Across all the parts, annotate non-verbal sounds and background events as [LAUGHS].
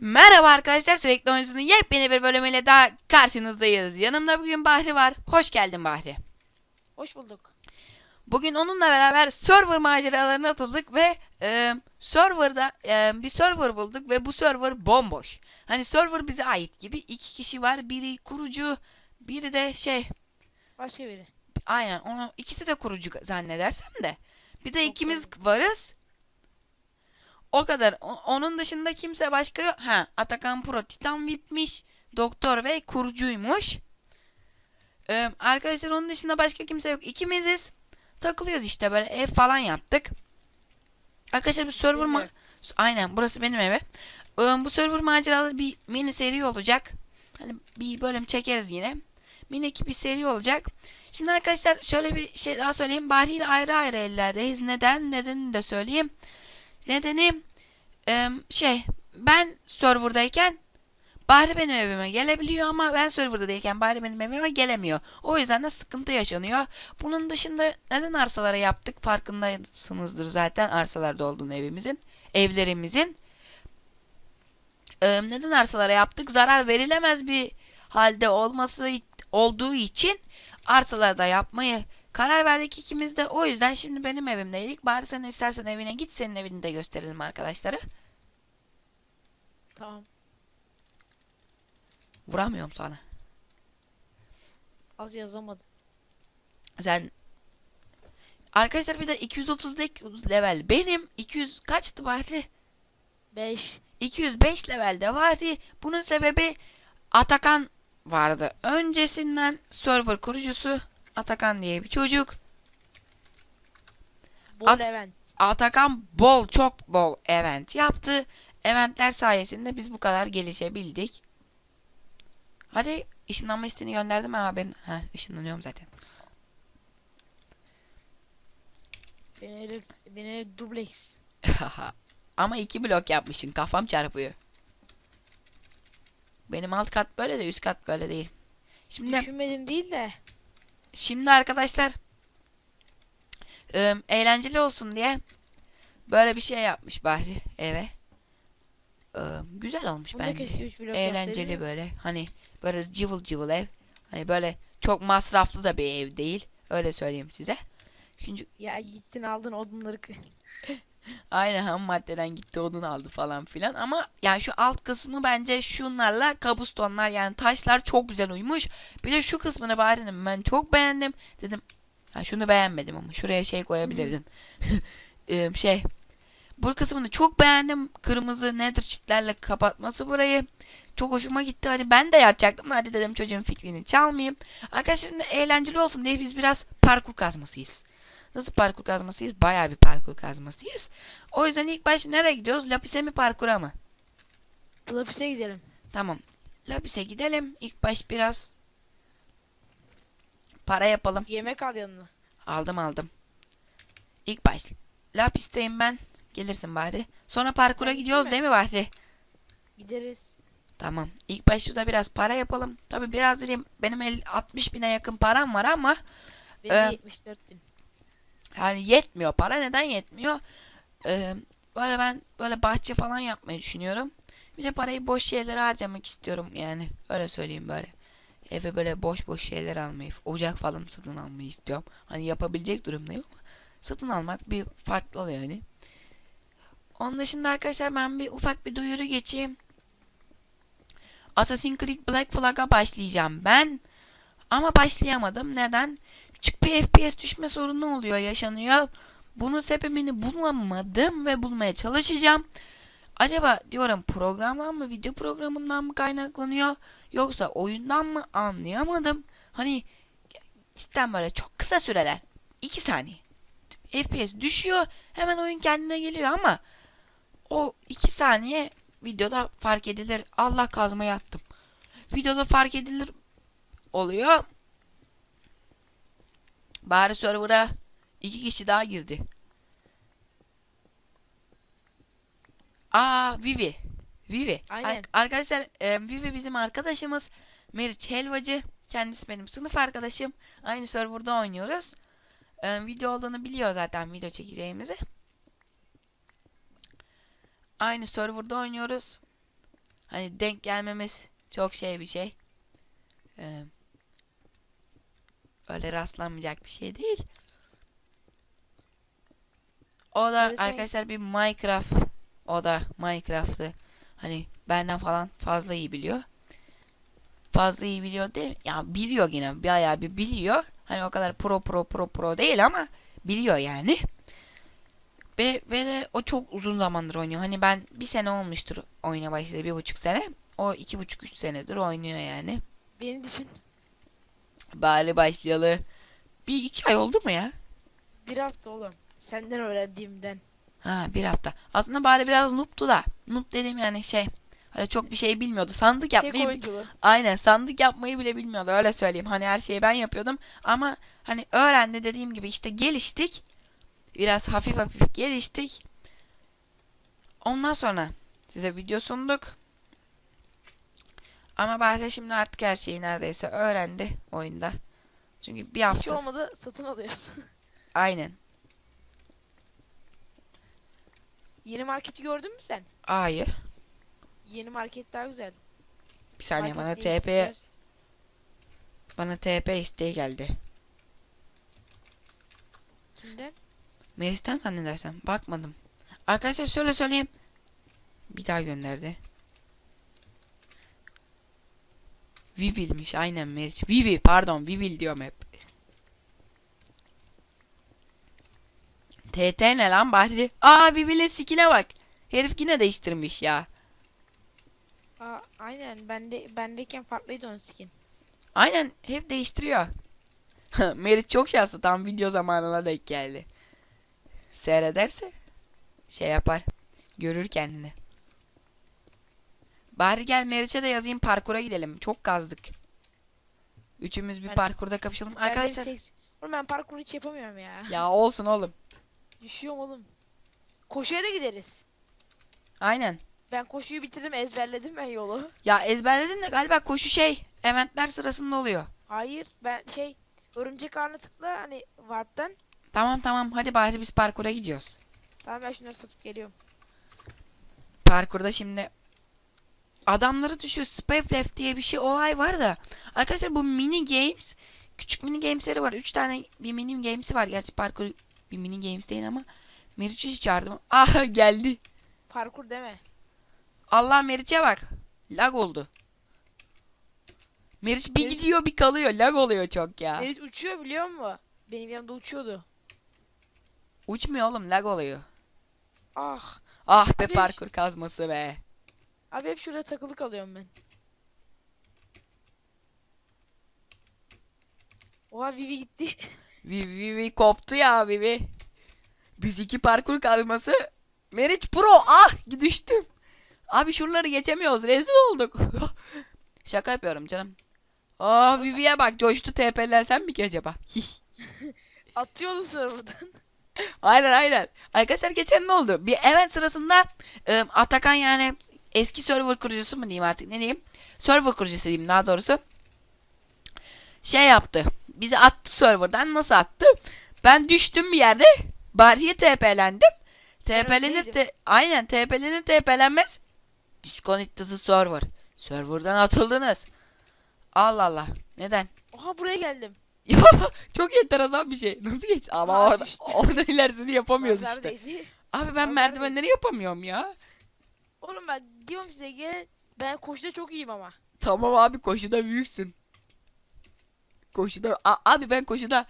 Merhaba arkadaşlar sürekli oyuncunun yepyeni bir bölümüyle daha karşınızdayız. Yanımda bugün Bahri var. Hoş geldin Bahri. Hoş bulduk. Bugün onunla beraber server maceralarına atıldık ve e, serverda e, bir server bulduk ve bu server bomboş. Hani server bize ait gibi iki kişi var. Biri kurucu, biri de şey Başka biri. aynen onu ikisi de kurucu zannedersem de. Bir de Yok, ikimiz yok. varız. O kadar. O- onun dışında kimse başka yok. Ha, Atakan Pro Titan VIP'miş. Doktor ve kurucuymuş. Ee, arkadaşlar onun dışında başka kimse yok. İkimiziz. Takılıyoruz işte böyle ev falan yaptık. Arkadaşlar bu server ma-. Aynen burası benim evim. Ee, bu server maceraları bir mini seri olacak. Hani bir bölüm çekeriz yine. Minik bir seri olacak. Şimdi arkadaşlar şöyle bir şey daha söyleyeyim. Bahri ile ayrı ayrı ellerdeyiz. Neden? Nedenini de söyleyeyim. Nedeni eee, şey ben serverdayken Bahri benim evime gelebiliyor ama ben serverda değilken Bahri benim evime gelemiyor. O yüzden de sıkıntı yaşanıyor. Bunun dışında neden arsalara yaptık farkındasınızdır zaten arsalarda olduğunu evimizin, evlerimizin. Eee, neden arsalara yaptık? Zarar verilemez bir halde olması olduğu için arsalarda yapmayı karar verdik ikimiz de. O yüzden şimdi benim evimdeydik. Bari sen istersen evine git senin evini de gösterelim arkadaşlara. Tamam. Vuramıyorum sana. Az yazamadım. Sen Arkadaşlar bir de 230 level. Benim 200 kaçtı bari? 5. 205 levelde var. Bunun sebebi Atakan vardı. Öncesinden server kurucusu Atakan diye bir çocuk. Bu At- Levent. Atakan bol çok bol event yaptı. Eventler sayesinde biz bu kadar gelişebildik. Hadi ışınlanma isteğini gönderdim ama ben ha ışınlanıyorum zaten. Beni, beni dubleks. [LAUGHS] ama iki blok yapmışsın kafam çarpıyor. Benim alt kat böyle de üst kat böyle değil. Şimdi Düşünmedim değil de. Şimdi arkadaşlar ım, eğlenceli olsun diye böyle bir şey yapmış Bahri eve. Güzel olmuş Bunda bence. keşke 3 blok Eğlenceli yapsaydı. böyle. Hani böyle cıvıl cıvıl ev. Hani böyle çok masraflı da bir ev değil. Öyle söyleyeyim size. Çünkü Ya gittin aldın odunları. [LAUGHS] aynı ham maddeden gitti odun aldı falan filan ama yani şu alt kısmı bence şunlarla kabustonlar yani taşlar çok güzel uymuş. Bir de şu kısmını bari ben çok beğendim. Dedim ha şunu beğenmedim ama şuraya şey koyabilirdin. [LAUGHS] Şey bu kısmını çok beğendim. Kırmızı nether çitlerle kapatması burayı. Çok hoşuma gitti. Hadi ben de yapacaktım. Hadi dedim çocuğun fikrini çalmayayım. Arkadaşlar eğlenceli olsun diye biz biraz parkur kazmasıyız. Nasıl parkur kazmasıyız? Bayağı bir parkur kazmasıyız. O yüzden ilk baş nereye gidiyoruz? Lapis'e mi parkura mı? Lapise gidelim. Tamam. Lapis'e gidelim. İlk baş biraz para yapalım. Yemek al yanına. Aldım aldım. İlk baş. Lapis'teyim ben. Gelirsin bari. Sonra parkura Sen gidiyoruz gittin değil mi Bahri? Gideriz. Tamam. İlk baş şurada biraz para yapalım. Tabi biraz diyeyim benim el 60 bine yakın param var ama Benim de 74 bin. Yani yetmiyor para. Neden yetmiyor? Ee, böyle ben böyle bahçe falan yapmayı düşünüyorum. Bir de parayı boş şeylere harcamak istiyorum yani. Öyle söyleyeyim böyle. Eve böyle boş boş şeyler almayı, ocak falan satın almayı istiyorum. Hani yapabilecek durumdayım ama satın almak bir farklı oluyor yani. Onun dışında arkadaşlar ben bir ufak bir duyuru geçeyim. Assassin's Creed Black Flag'a başlayacağım ben. Ama başlayamadım. Neden? Küçük bir FPS düşme sorunu oluyor, yaşanıyor. Bunun sebebini bulamadım ve bulmaya çalışacağım. Acaba diyorum programdan mı, video programından mı kaynaklanıyor yoksa oyundan mı anlayamadım. Hani cidden böyle çok kısa süreler, 2 saniye FPS düşüyor, hemen oyun kendine geliyor ama o 2 saniye videoda fark edilir. Allah kazmaya attım. Videoda fark edilir oluyor. Bari server'a iki kişi daha girdi. Aa Vivi. Vivi. Aynen. Ar- arkadaşlar e, Vivi bizim arkadaşımız. Meriç Helvacı. Kendisi benim sınıf arkadaşım. Aynı serverda oynuyoruz. E, video olduğunu biliyor zaten video çekeceğimizi. Aynı serverda oynuyoruz. Hani denk gelmemiz çok şey bir şey. Ee, öyle rastlanmayacak bir şey değil. O da Evet, evet. arkadaşlar bir Minecraft. O da Minecraft'ı hani benden falan fazla iyi biliyor. Fazla iyi biliyor değil. Ya biliyor yine bayağı bir biliyor. Hani o kadar pro pro pro pro değil ama biliyor yani. Ve, ve de o çok uzun zamandır oynuyor. Hani ben bir sene olmuştur oyuna başladı bir buçuk sene. O iki buçuk üç senedir oynuyor yani. Beni düşün. Bari başlayalı. Bir iki ay oldu mu ya? Bir hafta oğlum. Senden öğrendiğimden. Ha bir hafta. Aslında bari biraz noob'tu da. Noob dedim yani şey. Hani çok bir şey bilmiyordu. Sandık Tek yapmayı oyunculu. Aynen sandık yapmayı bile bilmiyordu öyle söyleyeyim. Hani her şeyi ben yapıyordum ama hani öğrendi dediğim gibi işte geliştik. Biraz hafif hafif geliştik. Ondan sonra size video sunduk. Ama Bahri şimdi artık her şeyi neredeyse öğrendi oyunda. Çünkü bir Hiç hafta olmadı satın alıyorsun. [LAUGHS] aynen. Yeni marketi gördün mü sen? Hayır. Yeni market daha güzel. Bir saniye Market bana TP değişikler. bana TP isteği geldi. Kimden? Melis'ten zannedersem. Bakmadım. Arkadaşlar şöyle söyleyeyim. Bir daha gönderdi. Vivil'miş aynen Meriç. Vivi pardon Vivil diyorum hep. TT ne lan Bahri? Aa Vivil'in skine bak. Herif yine değiştirmiş ya. Aa, aynen bende bendeyken farklıydı onun skin. Aynen hep değiştiriyor. [LAUGHS] Meriç çok şanslı tam video zamanına denk geldi. Seyrederse şey yapar. Görür kendini. Bari gel Meriç'e de yazayım parkura gidelim. Çok kazdık. Üçümüz bir Ben- parkurda kapışalım. Bir Arkadaşlar şey- Oğlum ben parkur hiç yapamıyorum ya. ya olsun oğlum. Düşüyorum oğlum. Koşuya da gideriz. Aynen. Ben koşuyu bitirdim ezberledim ben yolu. Ya ezberledin de galiba koşu şey eventler sırasında oluyor. Hayır ben şey örümcek ağına tıkla hani warp'tan. Tamam tamam hadi bari biz parkura gidiyoruz. Tamam ben şunları satıp geliyorum. parkurda şimdi adamları düşüyor. Spaceleft diye bir şey olay var da. Arkadaşlar bu mini games küçük mini gamesleri var. 3 tane bir mini games'i var. Gerçi parkur bir mini games değil ama Meriç'i çağırdım. [LAUGHS] Aha geldi. Parkur deme. Allah Meriç'e bak. Lag oldu. Meriç bir Meriç- gidiyor bir kalıyor. Lag oluyor çok ya. Deniz uçuyor biliyor musun? Benim yanımda uçuyordu. Uçmuyor oğlum lag oluyor. Ah. Ah be Abi- parkur kazması be. Abi hep şurada takılı kalıyorum ben. Oha Vivi gitti. [LAUGHS] Vivi Vivi koptu ya Vivi. Biz iki parkur kazması. Meriç Pro ah düştüm. Abi şuraları geçemiyoruz rezil olduk. [LAUGHS] Şaka yapıyorum canım. Aa Vivi'ye bak coştu TP'lensem mi ki acaba? [LAUGHS] Atıyordu serverdan. aynen aynen. Arkadaşlar geçen ne oldu? Bir event sırasında e, Atakan yani eski server kurucusu mu diyeyim artık ne diyeyim? Server kurucusu diyeyim daha doğrusu. Şey yaptı. Bizi attı serverdan. Nasıl attı? Ben düştüm bir yerde. Bariye TP'lendim. TP'lenir te aynen TP'lenir TP'lenmez. Disconnect the server. Serverdan atıldınız. Allah Allah. Neden? Oha buraya geldim. [LAUGHS] Ya çok enteresan bir şey. Nasıl geç? Ama Aa, orada, düştüm. orada ilerisini yapamıyoruz işte. Abi ben merdivenleri yapamıyorum ya. Oğlum ben diyorum size gel. Ben koşuda çok iyiyim ama. Tamam abi koşuda büyüksün. Koşuda A- abi ben koşuda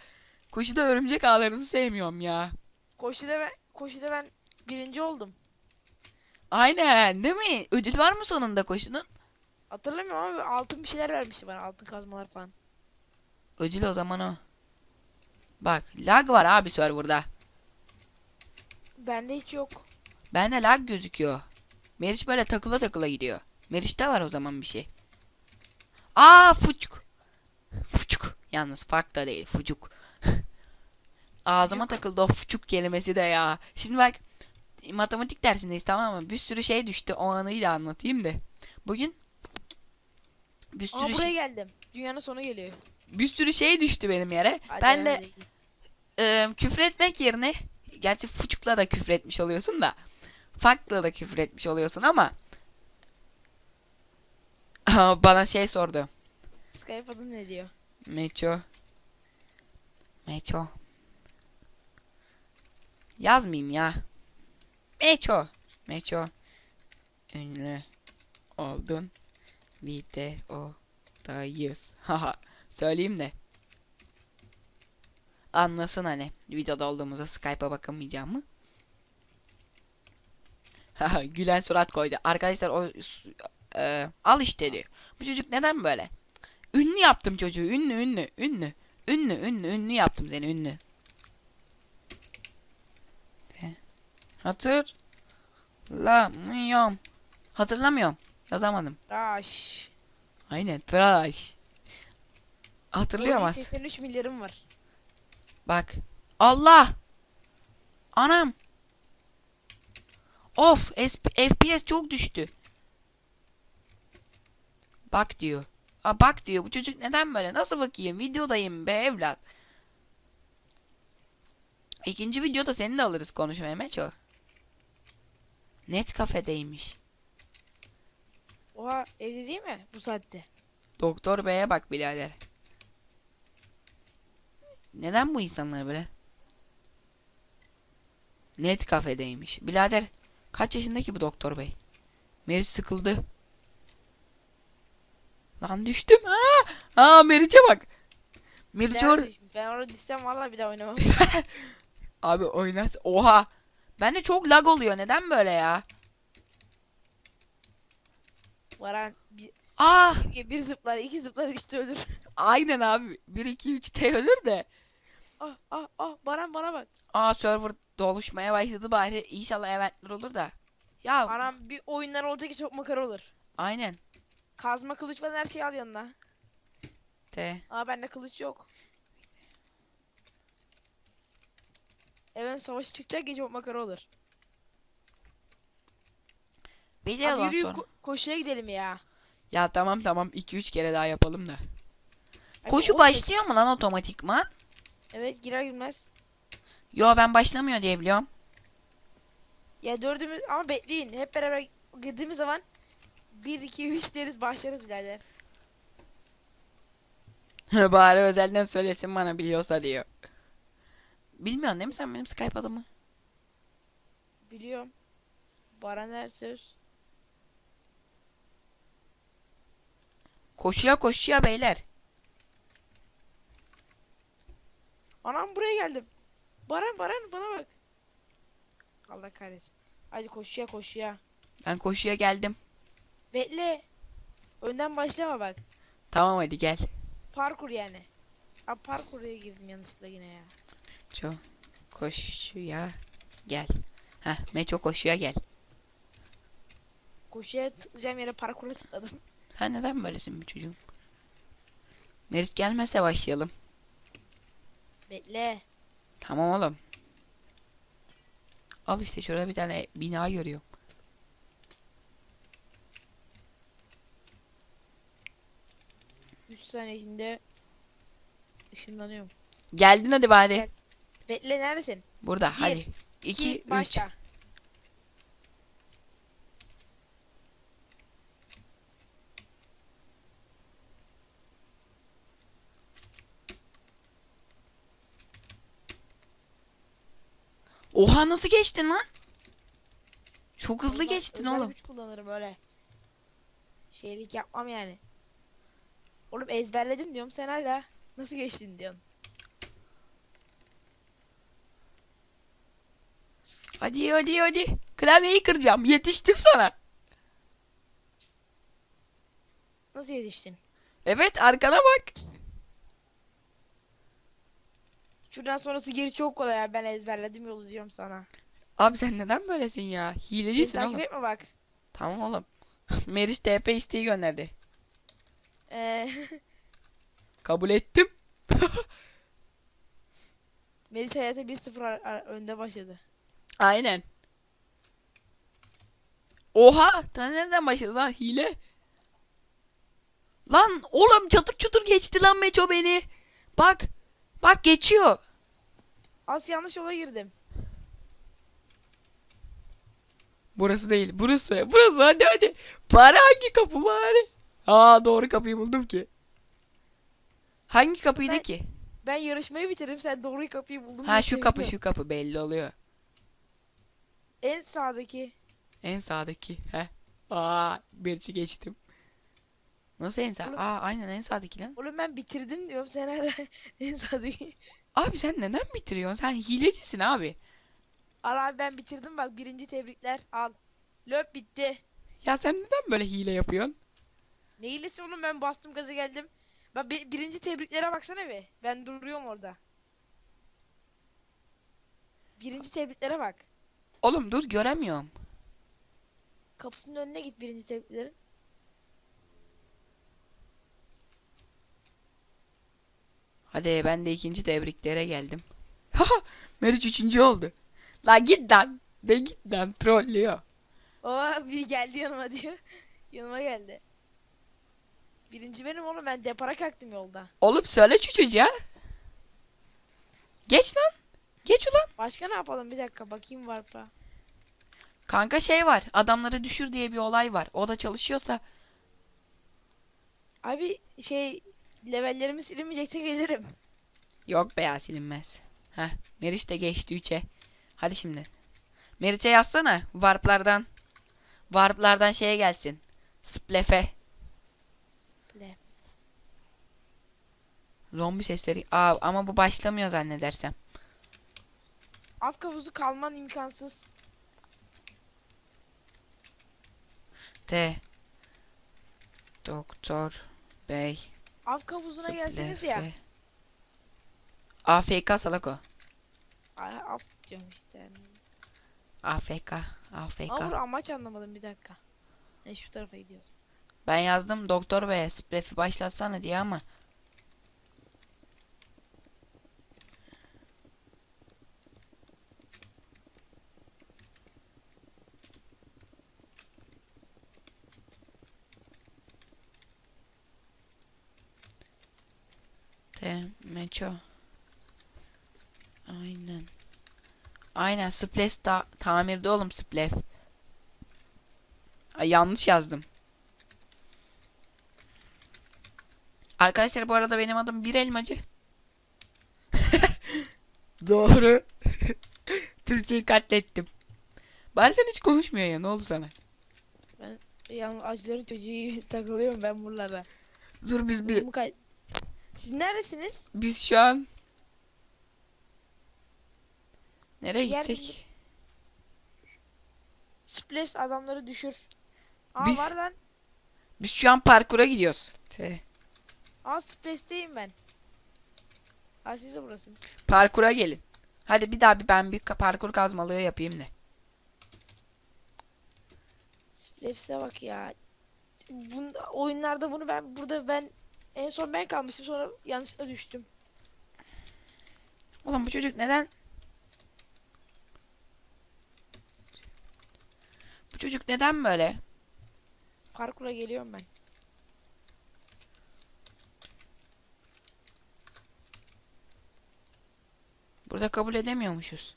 koşuda örümcek ağlarını sevmiyorum ya. Koşuda ben koşuda ben birinci oldum. Aynen değil mi? Ödül var mı sonunda koşunun? Hatırlamıyorum ama altın bir şeyler vermişti bana. Altın kazmalar falan. Ödül o zaman o. Bak lag var abi serverda. Bende hiç yok. Bende lag gözüküyor. Meriç böyle takıla takıla gidiyor. Meriç'te var o zaman bir şey. Aa fuçuk. Fuçuk. Yalnız fark da değil fucuk. [LAUGHS] Ağzıma Fucuk. takıldı o fuçuk kelimesi de ya. Şimdi bak matematik dersindeyiz tamam mı? Bir sürü şey düştü. O anıyı da anlatayım da. Bugün bir sürü Aa buraya şey, geldim. Dünyanın sonu geliyor. bir sürü şey düştü benim yere. Hadi ben de hadi. e, küfür etmek yerine gerçi fuçukla da küfür etmiş oluyorsun da farklı da küfür etmiş oluyorsun ama [LAUGHS] Bana şey sordu. Skype adın ne diyor? Meço. Meço. Yazmayayım ya. Meço. Meço. Ünlü oldun. Videodayız. Haha. [LAUGHS] Söyleyeyim de. Anlasın hani. Videoda olduğumuzda Skype'a bakamayacağımı. [LAUGHS] Gülen surat koydu. Arkadaşlar o e, al işte diyor. Bu çocuk neden böyle? Ünlü yaptım çocuğu. Ünlü ünlü ünlü. Ünlü ünlü ünlü yaptım seni ünlü. Hatırlamıyorum. Hatırlamıyorum. Yazamadım. Raş. Aynen tıraş. Hatırlıyorum Oğlum, az. 83 milyarım var. Bak. Allah. Anam. Of. FPS çok düştü. Bak diyor. Aa, bak diyor. Bu çocuk neden böyle? Nasıl bakayım? Videodayım be evlat. İkinci videoda seni de alırız konuşmaya Meço. Net kafedeymiş. Oha evde değil mi bu saatte? Doktor beye bak birader. Neden bu insanlar böyle? Net kafedeymiş. Birader kaç yaşındaki bu doktor bey? Meriç sıkıldı. Lan düştüm. Aa, Aa Meriç'e bak. Meriç or? Ben orada düşsem valla bir daha oynamam. [LAUGHS] Abi oynat. Oha. Bende çok lag oluyor. Neden böyle ya? Varan bir, Aa, bir zıplar iki zıplar işte ölür. [LAUGHS] aynen abi. 1 2 3 T ölür de. ah ah ah Baran bana bak. Aa server doluşmaya başladı bari. İnşallah eventler olur da. Ya Baran bir oyunlar olacak ki çok makara olur. aynen. Kazma kılıç falan her şeyi al yanına. T. Aa bende kılıç yok. Evet savaş çıkacak ki çok makara olur. Bir de Abi yürü sonra. ko- koşuya gidelim ya. Ya tamam tamam 2-3 kere daha yapalım da. Abi Koşu on başlıyor mu lan otomatikman? Evet girer girmez. Yo ben başlamıyor diye biliyorum. Ya dördümüz ama bekleyin. Hep beraber girdiğimiz zaman 1 2 3 deriz başlarız birader. Bari özelden söylesin bana biliyorsa diyor. Bilmiyorsun değil mi sen benim Skype adımı? Biliyorum. Baran Ersöz. Koşuya koşuya beyler. Anam buraya geldim. Baran Baran bana bak. Allah kahretsin. Hadi koşuya koşuya. Ben koşuya geldim. Bekle. Önden başlama bak. Tamam hadi gel. Parkur yani. Abi parkur'a girdim yanlışlıkla yine ya. Ço koşuya gel. Heh Meço koşuya gel. Koşuya tıklayacağım yere parkur'a tıkladım. Sen neden böylesin bu çocuğum? Merit gelmezse başlayalım. Bekle. Tamam oğlum. Al işte şurada bir tane bina görüyorum. Üç saniye içinde ışınlanıyorum. Geldin hadi bari. Bekle neredesin? Burada Bir, hadi. 2 İki, 3 başla. Oha nasıl geçtin lan? Çok hızlı Vallahi geçtin özel oğlum. güç kullanırım öyle. Şeylik yapmam yani. Oğlum ezberledim diyorum sen hala nasıl geçtin diyorsun. Hadi hadi hadi. Klavyeyi kıracağım. Yetiştim sana. Nasıl yetiştin? Evet arkana bak. Şuradan sonrası geri çok kolay ya ben ezberledim yolu diyorum sana. Abi sen neden böylesin ya? Beni Hilecisin takip oğlum. etme bak. Tamam oğlum. [LAUGHS] Meriç TP isteği gönderdi. Eee [LAUGHS] Kabul ettim. [LAUGHS] Meriç hayata 1-0 ar- ar- önde başladı. Aynen. Oha! Sen nereden başladı lan? Hile. Lan oğlum çatır çutur geçti lan Meço beni. Bak. Bak geçiyor. Az yanlış yola girdim. Burası değil. Burası. Burası hadi hadi. Bari hangi kapı bari? Aa doğru kapıyı buldum ki. Hangi kapıydı Ben- ki? Ben yarışmayı bitirdim. Sen doğru kapıyı buldun. Ha şu kapı şu kapı belli oluyor. En sağdaki. En sağdaki. He. Aa birisi geçtim. Nasıl en sağ? Oğlum- Aa aynen en sağdaki lan. Oğlum ben bitirdim diyorum. Sen hala [LAUGHS] en sağdaki. Abi sen neden bitiriyorsun? Sen hilecisin abi. Al abi ben bitirdim bak. Birinci tebrikler. Al. Löp bitti. Ya sen neden böyle hile yapıyorsun? Ne iyilesi oğlum ben bastım gaza geldim. Bak bi- birinci tebriklere baksana bir. Ben duruyorum orada. Birinci tebriklere bak. Oğlum dur göremiyorum. Kapısının önüne git birinci tebriklerin. Hadi ben de ikinci tebriklere geldim. Haha [LAUGHS] Meriç üçüncü oldu. La git lan. De git lan trollüyor. Oo bir geldi yanıma diyor. [LAUGHS] yanıma geldi. Birinci benim oğlum ben depara kalktım yolda. Oğlum söyle şu çocuğa. Geç lan. Geç ulan. Başka ne yapalım bir dakika bakayım varpa. Kanka şey var. Adamları düşür diye bir olay var. O da çalışıyorsa. Abi şey levellerimi silinmeyecekse gelirim. Yok be ya silinmez. Heh. Meriç de geçti 3'e. Hadi şimdi. Meriç'e yazsana. Warp'lardan. Warp'lardan şeye gelsin. Splef'e. Splef. Zombi sesleri. Aa ama bu başlamıyor zannedersem. Af kavuzu kalman imkansız. T. Doktor Bey. Af kavuzuna gelseniz ya. AFK salak o. Ay, diyorum işte. AFK. AFK. Ama amaç anlamadım bir dakika. Ne şu tarafa gidiyoruz. Ben yazdım doktor bey Splef'i başlatsana diye ama. T Meço. Aynen. Aynen Splef ta tamirde oğlum Splef. Ay, yanlış yazdım. Arkadaşlar bu arada benim adım bir elmacı. [LAUGHS] Doğru. [LAUGHS] Türkçeyi katlettim. Bari sen hiç konuşmuyor ya ne oldu sana? Yani acıların çocuğu [LAUGHS] takılıyorum ben buralara. Dur biz bir Siz neredesiniz? biz şu an Nereye Yer gitsek? Splash adamları düşür. Aa Biz- var lan. Biz şu an parkura gidiyoruz. T. Aa Splash'teyim ben. Aa siz de burasınız. Parkura gelin. Hadi bir daha bir ben bir ka- parkur kazmalığı yapayım da. Splash'e bak ya. Bunda, oyunlarda bunu ben burada ben en son ben kalmıştım sonra yanlışlıkla düştüm. Oğlum bu çocuk neden? Bu çocuk neden böyle? Parkura geliyorum ben. Burada kabul edemiyormuşuz.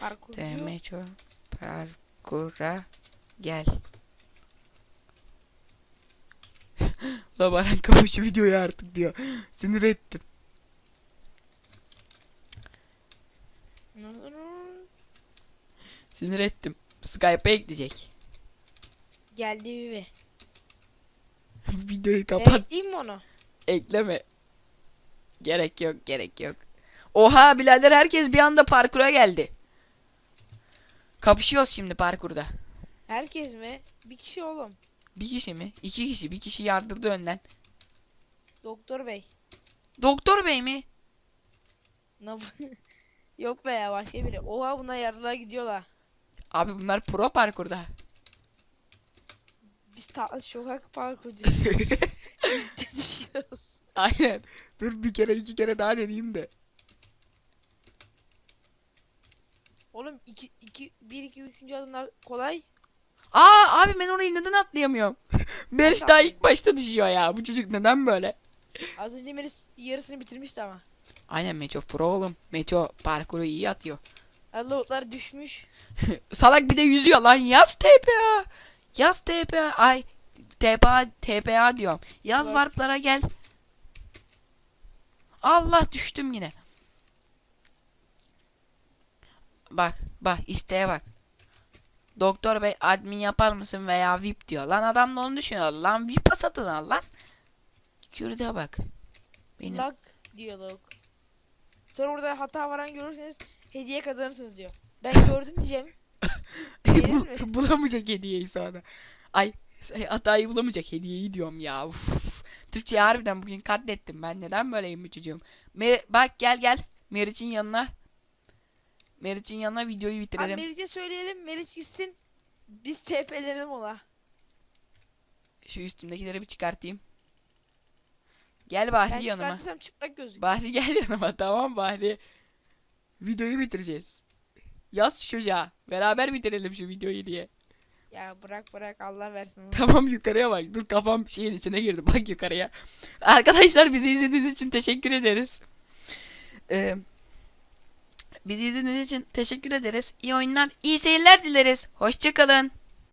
Parkurcu. Demeço parkura gel. [LAUGHS] La Baran kapat şu videoyu artık diyor. Sinir ettim. Sinir ettim. Skype'a ekleyecek. Geldi Vivi. [LAUGHS] Videoyu kapat. Ekleyeyim mi onu? Ekleme. Gerek yok, gerek yok. Oha birader herkes bir anda parkura geldi. Kapışıyoruz şimdi parkurda. Herkes mi? Bir kişi oğlum. Bir kişi mi? İki kişi. Bir kişi yardırdı önden. Doktor bey. Doktor bey mi? Ne bu- [LAUGHS] Yok be ya başka biri. Oha buna yardılar gidiyorlar. Abi bunlar pro parkurda. Biz ta sokak düşüyoruz. [LAUGHS] [LAUGHS] Aynen. Dur bir kere iki kere daha deneyeyim de. Oğlum 2 2 1 2 3. adımlar kolay. Aa abi ben orayı neden atlayamıyorum? [LAUGHS] Meriç daha ilk başta düşüyor ya. Bu çocuk neden böyle? Az önce Melis yarısını bitirmişti ama. Aynen Meço pro oğlum. Meço parkuru iyi atıyor. Allah'lar düşmüş. [LAUGHS] Salak bir de yüzüyor lan. Yaz TPA. Yaz TPA. Ay TPA, TPA diyorum. Yaz Bak. warplara gel. Allah düştüm yine. Bak bak isteğe bak. Doktor bey admin yapar mısın veya VIP diyor. Lan adam da onu düşünüyor. Lan VIP'a satın al lan. Kürde bak. Benim. Lag diyalog. Sonra orada hata varan görürseniz hediye kazanırsınız diyor. Ben gördüm diyeceğim. [LAUGHS] Gelir Bul- [LAUGHS] bulamayacak hediyeyi sonra. Ay şey, hatayı bulamayacak hediyeyi diyorum ya. Uf. Türkçeyi harbiden bugün katlettim ben. Neden böyleyim çocuğum? Mer bak gel gel. Meriç'in yanına. Meriç'in yanına videoyu Abi bitirelim. Meriç'e söyleyelim. Meriç gitsin. Biz TP'lenelim ona. Şu üstümdekileri bir çıkartayım. Gel Bahri Ben yanıma. çıkartırsam çıplak gözük. Bahri gel yanıma tamam Bahri. Videoyu bitireceğiz. Yaz şu çocuğa. Beraber bitirelim şu videoyu diye. Ya bırak bırak Allah versin onu. Tamam yukarıya bak. Dur kafam şeyin içine girdi. Bak yukarıya. Arkadaşlar bizi izlediğiniz için teşekkür ederiz. Ee, bizi izlediğiniz için teşekkür ederiz. İyi oyunlar, iyi seyirler dileriz. Hoşçakalın.